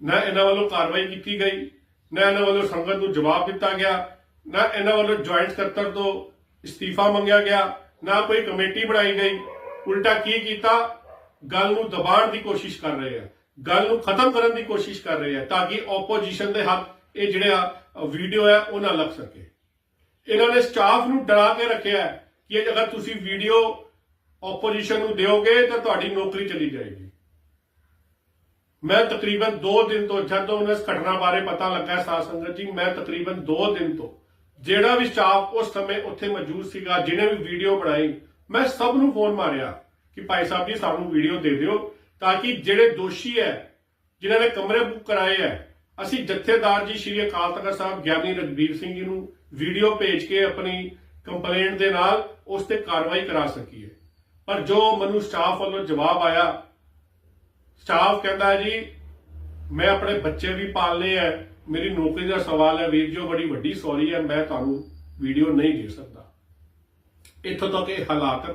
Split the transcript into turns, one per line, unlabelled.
ਨਾ ਇਹਨਾਂ ਵੱਲੋਂ ਕਾਰਵਾਈ ਕੀਤੀ ਗਈ, ਨਾ ਇਹਨਾਂ ਵੱਲੋਂ ਸੰਗਤ ਨੂੰ ਜਵਾਬ ਦਿੱਤਾ ਗਿਆ, ਨਾ ਇਹਨਾਂ ਵੱਲੋਂ ਜੁਆਇੰਟ ਸਕੱਤਰ ਤੋਂ ਅਸਤੀਫਾ ਮੰਗਿਆ ਗਿਆ, ਨਾ ਕੋਈ ਕਮੇਟੀ ਬਣਾਈ ਗਈ। ਉਲਟਾ ਕੀ ਕੀਤਾ? ਗੱਲ ਨੂੰ ਦਬਾਉਣ ਦੀ ਕੋਸ਼ਿਸ਼ ਕਰ ਰਹੇ ਆ। ਗੱਲ ਨੂੰ ਖਤਮ ਕਰਨ ਦੀ ਕੋਸ਼ਿਸ਼ ਕਰ ਰਹੇ ਆ ਤਾਂ ਕਿ ਆਪੋਜੀਸ਼ਨ ਦੇ ਹੱਥ ਇਹ ਜਿਹੜਾ ਵੀਡੀਓ ਹੈ ਉਹ ਨਾ ਲੱਗ ਸਕੇ। ਇਹਨਾਂ ਨੇ ਸਟਾਫ ਨੂੰ ਡਰਾ ਕੇ ਰੱਖਿਆ ਕਿ ਅਗਰ ਤੁਸੀਂ ਵੀਡੀਓ ਆਪੋਜੀਸ਼ਨ ਨੂੰ ਦਿਓਗੇ ਤਾਂ ਤੁਹਾਡੀ ਨੌਕਰੀ ਚਲੀ ਜਾਏਗੀ। ਮੈਂ ਤਕਰੀਬਨ 2 ਦਿਨ ਤੋਂ, ਜਦੋਂ ਉਹਨਾਂ ਇਸ ਘਟਨਾ ਬਾਰੇ ਪਤਾ ਲੱਗਾ ਸਾਧ ਸੰਗਤ ਜੀ, ਮੈਂ ਤਕਰੀਬਨ 2 ਦਿਨ ਤੋਂ, ਜਿਹੜਾ ਵੀ ਸਟਾਫ ਉਸ ਸਮੇਂ ਉੱਥੇ ਮੌਜੂਦ ਸੀਗਾ, ਜਿਹਨੇ ਵੀ ਵੀਡੀਓ ਬਣਾਈ, ਮੈਂ ਸਭ ਨੂੰ ਫੋਨ ਮਾਰਿਆ ਕਿ ਭਾਈ ਸਾਹਿਬ ਜੀ, ਸਾਨੂੰ ਵੀਡੀਓ ਦੇ ਦਿਓ ਤਾਂ ਕਿ ਜਿਹੜੇ ਦੋਸ਼ੀ ਹੈ, ਜਿਨ੍ਹਾਂ ਨੇ ਕਮਰੇ ਬੁੱਕ ਕਰਾਏ ਹੈ, ਅਸੀਂ ਜਥੇਦਾਰ ਜੀ ਸ਼੍ਰੀ ਅਕਾਲ ਤਖਤ ਸਾਹਿਬ, ਗਿਆਨੀ ਰਗਵੀਰ ਸਿੰਘ ਜੀ ਨੂੰ ਵੀਡੀਓ ਭੇਜ ਕੇ ਆਪਣੀ ਕੰਪਲੇਂਟ ਦੇ ਨਾਲ ਉਸ ਤੇ ਕਾਰਵਾਈ ਕਰਾ ਸਕੀਏ। ਪਰ ਜੋ ਮੈਨੂੰ ਸਟਾਫ ਵੱਲੋਂ ਜਵਾਬ ਆਇਆ ਸਟਾਫ ਕਹਿੰਦਾ ਜੀ, ਮੈਂ ਆਪਣੇ ਬੱਚੇ ਵੀ ਪਾਲਨੇ ਆ। ਮੇਰੀ ਨੌਕਰੀ ਦਾ ਸਵਾਲ ਹੈ ਵੀਰ ਜੋ ਬੜੀ ਵੱਡੀ ਸੌਰੀ ਹੈ, ਮੈਂ ਤੁਹਾਨੂੰ ਵੀਡੀਓ ਨਹੀਂ ਦੇ ਸਕਦਾ। ਇੱਥੋਂ ਤੱਕ ਇਹ ਹਾਲਾਤ